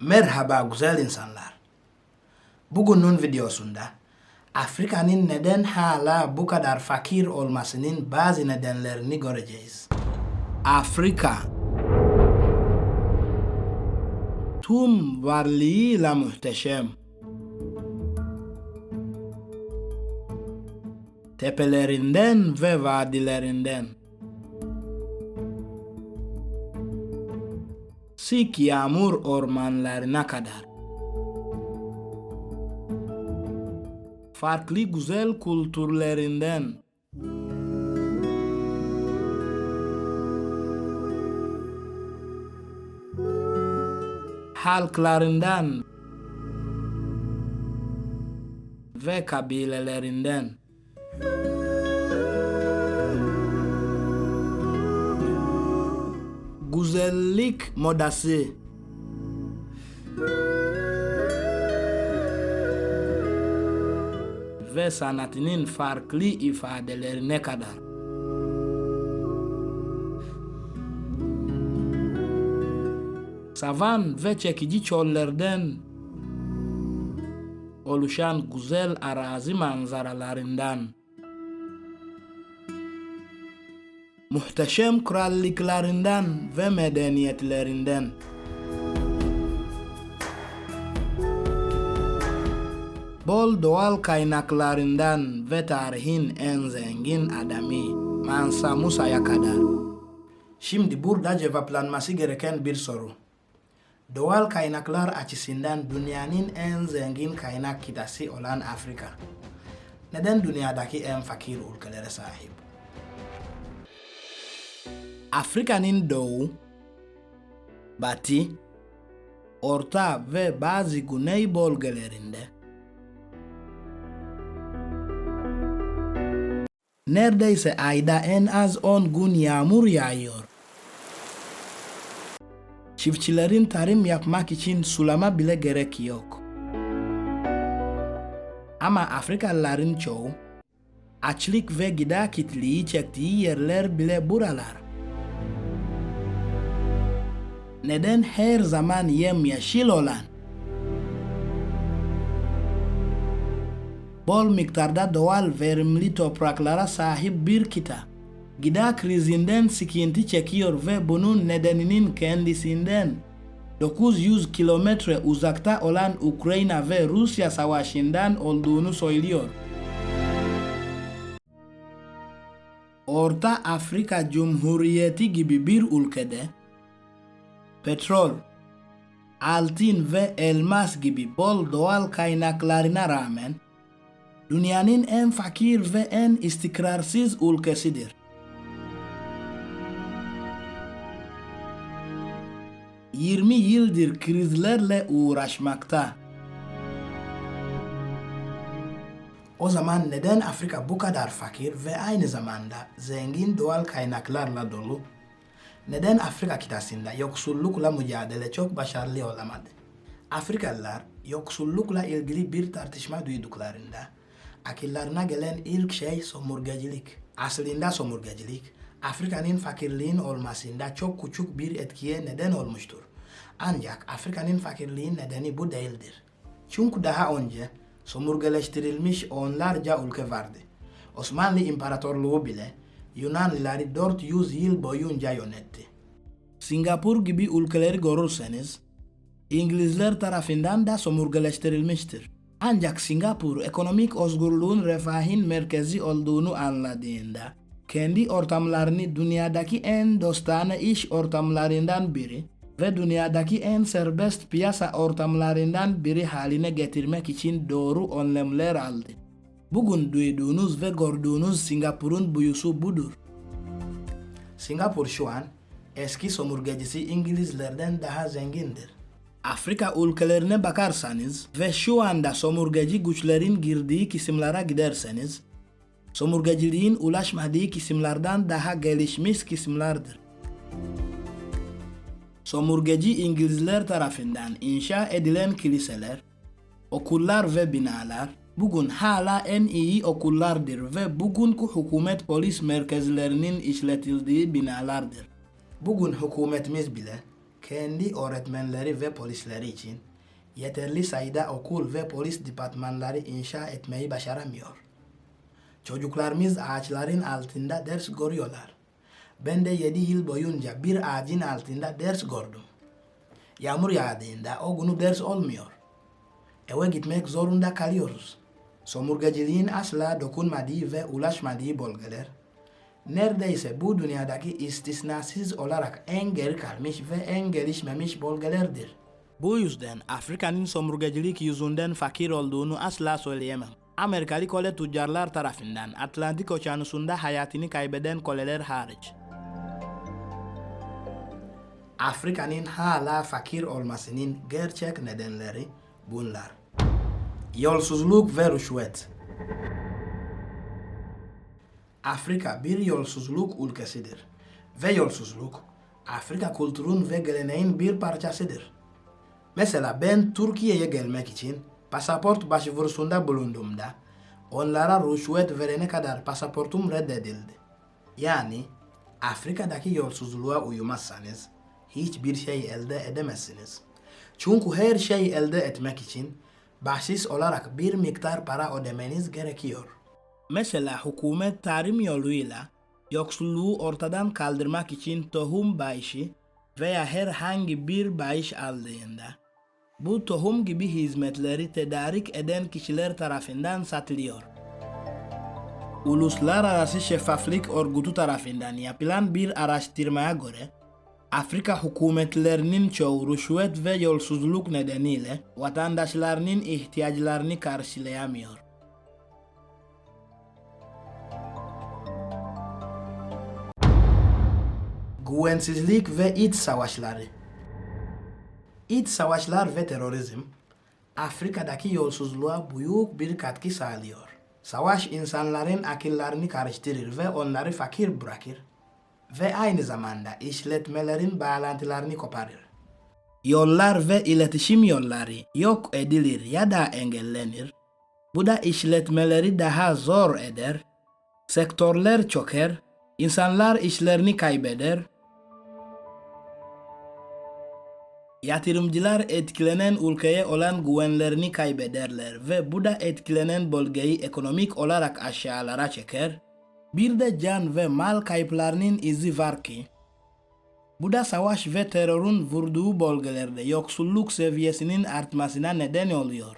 Merhaba güzel insanlar. Bugünün videosunda Afrika'nın neden hala bu kadar fakir olmasının bazı nedenlerini göreceğiz. Afrika Tüm varlığıyla muhteşem. Tepelerinden ve vadilerinden. Sık yağmur ormanlarına kadar. Farklı güzel kültürlerinden. Halklarından ve kabilelerinden. Güzellik modası. ve sanatının farklı ifadelerine kadar. Savan ve çekici çöllerden oluşan güzel arazi manzaralarından muhteşem krallıklarından ve medeniyetlerinden bol doğal kaynaklarından ve tarihin en zengin adamı Mansa Musa'ya kadar. Şimdi burada cevaplanması gereken bir soru. Doğal kaynaklar açısından dünyanın en zengin kaynak kıtası olan Afrika. Neden dünyadaki en fakir ülkelere sahip? Afrika'nın doğu, batı, orta ve bazı güney bölgelerinde neredeyse ayda en az 10 gün yağmur yağıyor. Çiftçilerin tarım yapmak için sulama bile gerek yok. Ama Afrikalıların çoğu açlık ve gıda kitliği çektiği yerler bile buralar. Neden her zaman yemyeşil olan bol miktarda doğal verimli topraklara sahip bir kıta. Gıda krizinden sıkıntı çekiyor ve bunun nedeninin kendisinden 900 kilometre uzakta olan Ukrayna ve Rusya savaşından olduğunu söylüyor. Orta Afrika Cumhuriyeti gibi bir ülkede petrol, altın ve elmas gibi bol doğal kaynaklarına rağmen dünyanın en fakir ve en istikrarsız ülkesidir. Yirmi yıldır krizlerle uğraşmakta. O zaman neden Afrika bu kadar fakir ve aynı zamanda zengin doğal kaynaklarla dolu? Neden Afrika kıtasında yoksullukla mücadele çok başarılı olamadı? Afrikalılar yoksullukla ilgili bir tartışma duyduklarında akıllarına gelen ilk şey somurgacılık. Aslında somurgacılık Afrika'nın fakirliğin olmasında çok küçük bir etkiye neden olmuştur. Ancak Afrika'nın fakirliğin nedeni bu değildir. Çünkü daha önce somurgeleştirilmiş onlarca ülke vardı. Osmanlı İmparatorluğu bile Yunanlıları 400 yıl boyunca yönetti. Singapur gibi ülkeleri görürseniz İngilizler tarafından da somurgeleştirilmiştir. Ancak Singapur ekonomik özgürlüğün refahın merkezi olduğunu anladığında kendi ortamlarını dünyadaki en dostane iş ortamlarından biri ve dünyadaki en serbest piyasa ortamlarından biri haline getirmek için doğru önlemler aldı. Bugün duyduğunuz ve gördüğünüz Singapur'un büyüsü budur. Singapur şu an eski somurgecisi İngilizlerden daha zengindir. Afrika ülkelerine bakarsanız ve şu anda somurgacı güçlerin girdiği kısımlara giderseniz, somurgacılığın ulaşmadığı kısımlardan daha gelişmiş kısımlardır. Somurgacı İngilizler tarafından inşa edilen kiliseler, okullar ve binalar bugün hala en iyi okullardır ve bugünkü hükümet polis merkezlerinin işletildiği binalardır. Bugün hükümetimiz bile kendi öğretmenleri ve polisleri için yeterli sayıda okul ve polis departmanları inşa etmeyi başaramıyor. Çocuklarımız ağaçların altında ders görüyorlar. Ben de yedi yıl boyunca bir ağacın altında ders gördüm. Yağmur yağdığında o günü ders olmuyor. Eve gitmek zorunda kalıyoruz. Somurgacılığın asla dokunmadığı ve ulaşmadığı bölgeler, neredeyse bu dünyadaki istisnasız olarak en geri kalmış ve en gelişmemiş bölgelerdir. Bu yüzden Afrika'nın somurgacılık yüzünden fakir olduğunu asla söyleyemem. Amerikalı kole tüccarlar tarafından Atlantik Okyanusu'nda hayatını kaybeden koleler hariç. Afrika'nın hala fakir olmasının gerçek nedenleri bunlar. Yolsuzluk ve rüşvet. Afrika bir yolsuzluk ülkesidir. Ve yolsuzluk, Afrika kültürün ve geleneğin bir parçasıdır. Mesela ben Türkiye'ye gelmek için pasaport başvurusunda bulunduğumda onlara rüşvet verene kadar pasaportum reddedildi. Yani Afrika'daki yolsuzluğa uymazsanız hiçbir şey elde edemezsiniz. Çünkü her şey elde etmek için bahşiş olarak bir miktar para ödemeniz gerekiyor. Mesela hükümet tarım yoluyla yoksulluğu ortadan kaldırmak için tohum bağışı veya herhangi bir bağış aldığında bu tohum gibi hizmetleri tedarik eden kişiler tarafından satılıyor. Uluslararası Şeffaflık Örgütü tarafından yapılan bir araştırmaya göre Afrika hükümetlerinin çoğu rüşvet ve yolsuzluk nedeniyle vatandaşlarının ihtiyaçlarını karşılayamıyor. Güvensizlik ve iç savaşları İç savaşlar ve terörizm Afrika'daki yolsuzluğa büyük bir katkı sağlıyor. Savaş insanların akıllarını karıştırır ve onları fakir bırakır ve aynı zamanda işletmelerin bağlantılarını koparır. Yollar ve iletişim yolları yok edilir ya da engellenir. Bu da işletmeleri daha zor eder. Sektörler çöker, insanlar işlerini kaybeder. Yatırımcılar etkilenen ülkeye olan güvenlerini kaybederler ve bu da etkilenen bölgeyi ekonomik olarak aşağılara çeker. Bir de can ve mal kayıplarının izi var ki, bu da savaş ve terörün vurduğu bölgelerde yoksulluk seviyesinin artmasına neden oluyor.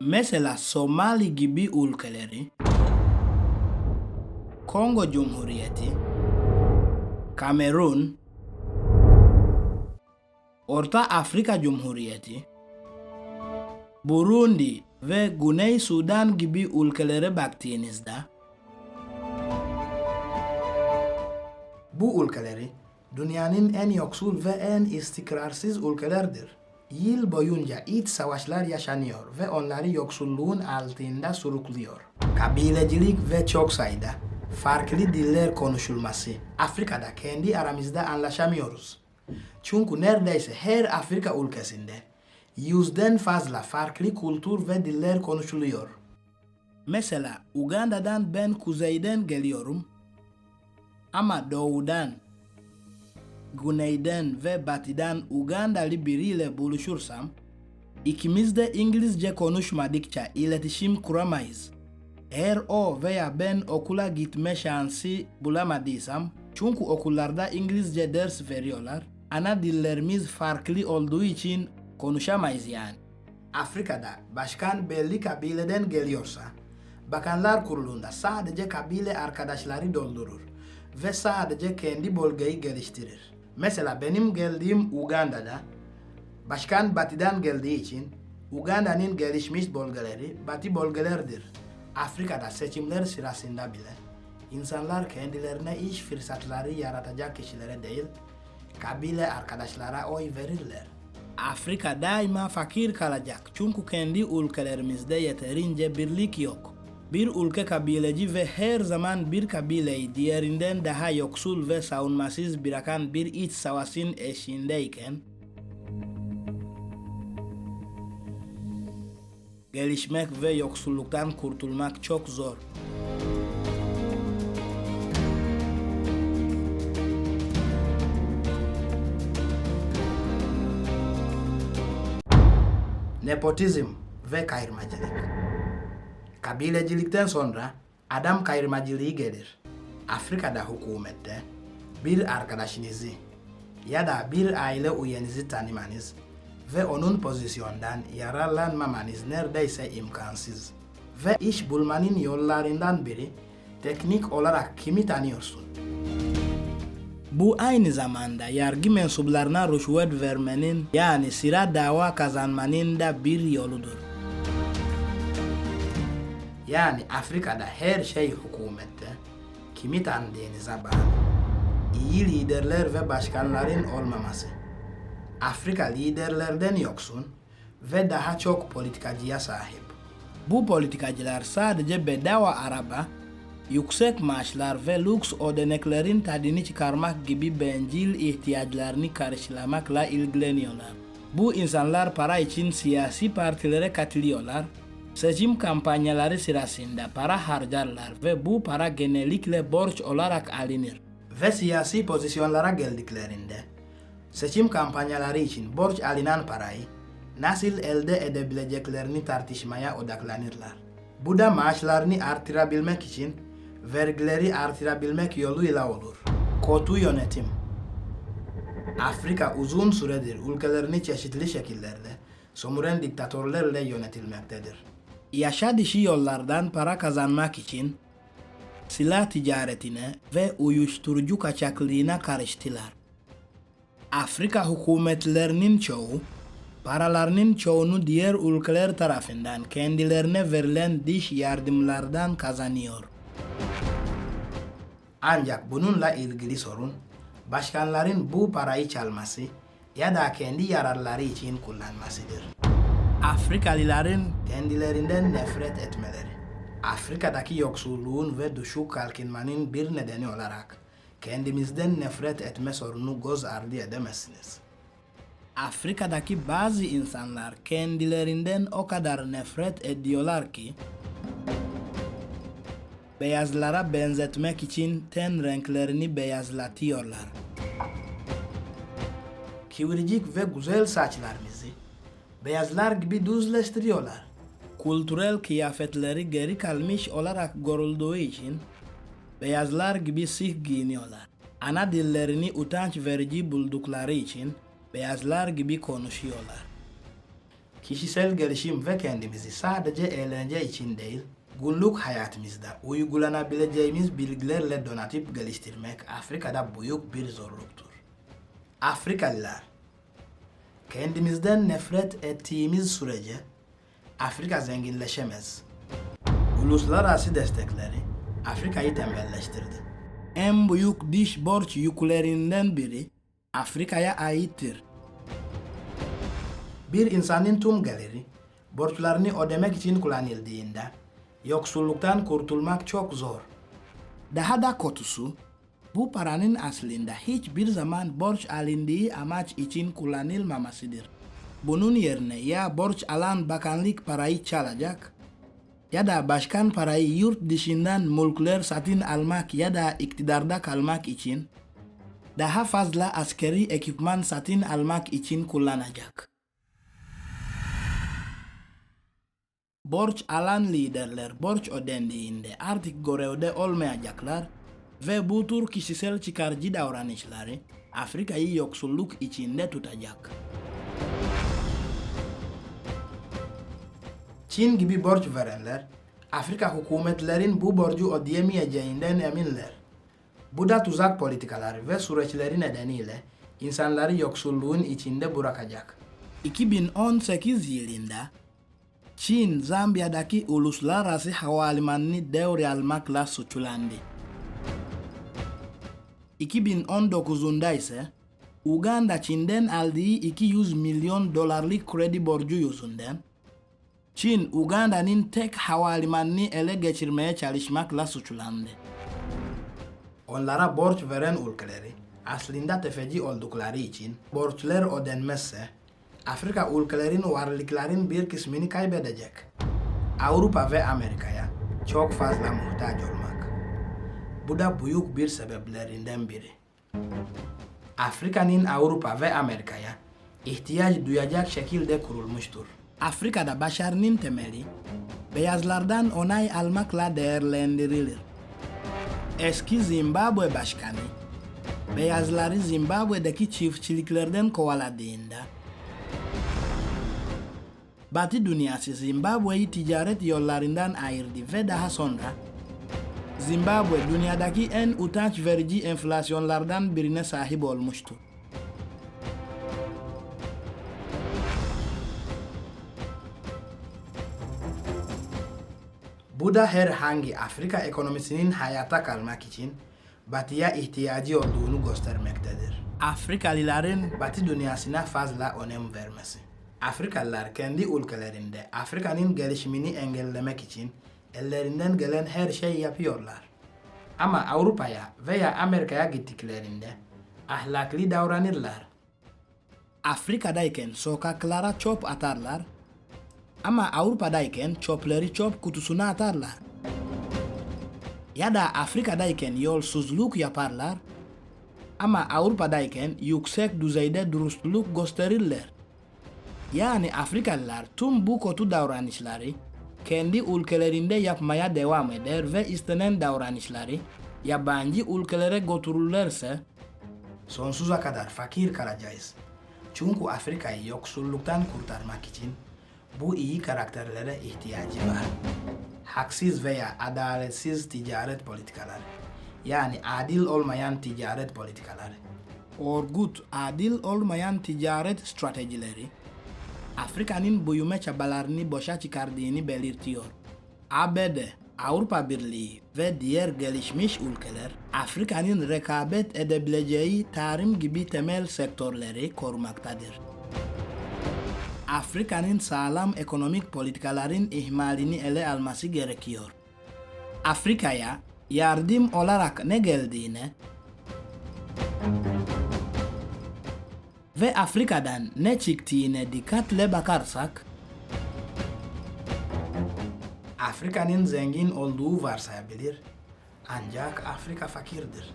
Mesela Somali gibi ülkeleri, Kongo Cumhuriyeti, Kamerun, Orta Afrika Cumhuriyeti, Burundi ve Güney Sudan gibi ülkelere baktığınızda bu ülkeleri dünyanın en yoksul ve en istikrarsız ülkelerdir. Yıl boyunca iç savaşlar yaşanıyor ve onları yoksulluğun altında sürüklüyor. Kabilecilik ve çok sayıda farklı diller konuşulması. Afrika'da kendi aramızda anlaşamıyoruz. Çünkü neredeyse her Afrika ülkesinde yüzden fazla farklı kültür ve diller konuşuluyor. Mesela Uganda'dan ben kuzeyden geliyorum ama doğudan, güneyden ve batıdan Ugandalı biriyle buluşursam ikimiz de İngilizce konuşmadıkça iletişim kuramayız. Eğer o veya ben okula gitme şansı bulamadıysam çünkü okullarda İngilizce ders veriyorlar. Ana dillerimiz farklı olduğu için konuşamayız yani. Afrika'da başkan belli kabileden geliyorsa, Bakanlar Kurulu'nda sadece kabile arkadaşları doldurur ve sadece kendi bölgeyi geliştirir. Mesela benim geldiğim Uganda'da, başkan batıdan geldiği için Uganda'nın gelişmiş bölgeleri batı bölgelerdir. Afrika'da seçimler sırasında bile insanlar kendilerine iş fırsatları yaratacak kişilere değil, kabile arkadaşlara oy verirler. Afrika daima fakir kalacak çünkü kendi ülkelerimizde yeterince birlik yok. Bir ülke kabileci ve her zaman bir kabileyi diğerinden daha yoksul ve savunmasız bırakan bir iç savaşın eşiğindeyken, gelişmek ve yoksulluktan kurtulmak çok zor. Nepotizm ve kayırmacılık. Kabilecilikten sonra adam kayırmacılığı gelir. Afrika'da hükümette bir arkadaşınızı ya da bir aile üyenizi tanımanız ve onun pozisyondan yararlanmamanız neredeyse imkansız. Ve iş bulmanın yollarından biri teknik olarak kimi tanıyorsun? Bu aynı zamanda yargı mensuplarına rüşvet vermenin yani sıra dava kazanmanın da bir yoludur. Yani Afrika'da her şey hükümette kimi tanıdığınıza bağlı. İyi liderler ve başkanların olmaması. Afrika liderlerden yoksun ve daha çok politikacıya sahip. Bu politikacılar sadece bedava araba, yüksek maaşlar ve lüks ödeneklerin tadını çıkarmak gibi bencil ihtiyaçlarını karşılamakla ilgileniyorlar. Bu insanlar para için siyasi partilere katılıyorlar, seçim kampanyaları sırasında para harcarlar ve bu para genellikle borç olarak alınır. Ve siyasi pozisyonlara geldiklerinde seçim kampanyaları için borç alınan parayı nasıl elde edebileceklerini tartışmaya odaklanırlar. Bu da maaşlarını artırabilmek için vergileri artırabilmek yoluyla olur. Kötü yönetim. Afrika uzun süredir ülkelerini çeşitli şekillerde sömüren diktatörlerle yönetilmektedir. Yaşa dışı yollardan para kazanmak için silah ticaretine ve uyuşturucu kaçaklığına karıştılar. Afrika hükümetlerinin çoğu, paralarının çoğunu diğer ülkeler tarafından kendilerine verilen dış yardımlardan kazanıyor. Ancak bununla ilgili sorun, başkanların bu parayı çalması ya da kendi yararları için kullanmasıdır. Afrikalıların kendilerinden nefret etmeleri. Afrika'daki yoksulluğun ve düşük kalkınmanın bir nedeni olarak kendimizden nefret etme sorunu göz ardı edemezsiniz. Afrika'daki bazı insanlar kendilerinden o kadar nefret ediyorlar ki beyazlara benzetmek için ten renklerini beyazlatıyorlar. Kıvırcık ve güzel saçlarımızı beyazlar gibi düzleştiriyorlar. Kültürel kıyafetleri geri kalmış olarak görüldüğü için beyazlar gibi sih giyiniyorlar. Ana dillerini utanç verici buldukları için beyazlar gibi konuşuyorlar. Kişisel gelişim ve kendimizi sadece eğlence için değil, günlük hayatımızda uygulanabileceğimiz bilgilerle donatıp geliştirmek Afrika'da büyük bir zorluktur. Afrikalılar, kendimizden nefret ettiğimiz sürece Afrika zenginleşemez. Uluslararası destekleri Afrika'yı tembelleştirdi. En büyük dış borç yüklerinden biri Afrika'ya aittir. Bir insanın tüm geliri borçlarını ödemek için kullanıldığında yoksulluktan kurtulmak çok zor. Daha da kötüsü bu paranın aslında hiçbir zaman borç alındığı amaç için kullanılmamasıdır. Bunun yerine ya borç alan bakanlık parayı çalacak ya da başkan parayı yurt dışından mülkler satın almak ya da iktidarda kalmak için daha fazla askeri ekipman satın almak için kullanacak. Borç alan liderler borç ödendiğinde artık görevde olmayacaklar ve bu tür kişisel çıkarcı davranışları Afrika'yı yoksulluk içinde tutacak. Çin gibi borç verenler, Afrika hükümetlerin bu borcu ödeyemeyeceğinden eminler. Bu da tuzak politikaları ve süreçleri nedeniyle insanları yoksulluğun içinde bırakacak. 2018 yılında Çin, Zambia'daki uluslararası havalimanını devralmakla suçlandı. 2019'unda ise Uganda Çin'den aldığı 200 milyon dolarlık kredi borcu yüzünden Çin, Uganda'nın tek havalimanını ele geçirmeye çalışmakla suçlandı. Onlara borç veren ülkeleri aslında tefeci oldukları için borçlar ödenmezse Afrika ülkelerin varlıkların bir kısmını kaybedecek. Avrupa ve Amerika'ya çok fazla muhtaç olmak. Bu da büyük bir sebeplerinden biri. Afrika'nın Avrupa ve Amerika'ya ihtiyaç duyacak şekilde kurulmuştur. Afrika'da başarının temeli beyazlardan onay almakla değerlendirilir. Eski Zimbabwe Başkanı beyazları Zimbabwe'deki çiftçiliklerden kovaladığında Batı dünyası Zimbabwe'yi ticaret yollarından ayırdı ve daha sonra Zimbabwe dünyadaki en utanç verici enflasyonlardan birine sahip olmuştu. Bu da herhangi Afrika ekonomisinin hayata kalmak için batıya ihtiyacı olduğunu göstermektedir. Afrikalıların batı dünyasına fazla önem vermesi. Afrikalılar kendi ülkelerinde Afrika'nın gelişimini engellemek için ellerinden gelen her şey yapıyorlar. Ama Avrupa'ya veya Amerika'ya gittiklerinde ahlaklı davranırlar. Afrika'dayken sokaklara çöp atarlar ama Avrupa'dayken çöpleri çöp kutusuna atarlar. Ya da Afrika'dayken yolsuzluk yaparlar ama Avrupa'dayken yüksek düzeyde dürüstlük gösterirler. Yani Afrikalılar tüm bu kötü davranışları kendi ülkelerinde yapmaya devam eder ve istenen davranışları yabancı ülkelere götürürlerse sonsuza kadar fakir kalacağız. Çünkü Afrika'yı yoksulluktan kurtarmak için bu iyi karakterlere ihtiyacı var. Haksız veya adaletsiz ticaret politikaları. Yani adil olmayan ticaret politikaları. Örgüt adil olmayan ticaret stratejileri Afrika'nın büyüme çabalarını boşa çıkardığını belirtiyor. ABD, Avrupa Birliği ve diğer gelişmiş ülkeler Afrika'nın rekabet edebileceği tarım gibi temel sektörleri korumaktadır. Afrika'nın sağlam ekonomik politikaların ihmalini ele alması gerekiyor. Afrika'ya yardım olarak ne geldiğine ve Afrika'dan ne çıktığına dikkatle bakarsak, Afrika'nın zengin olduğu varsayabilir ancak Afrika fakirdir.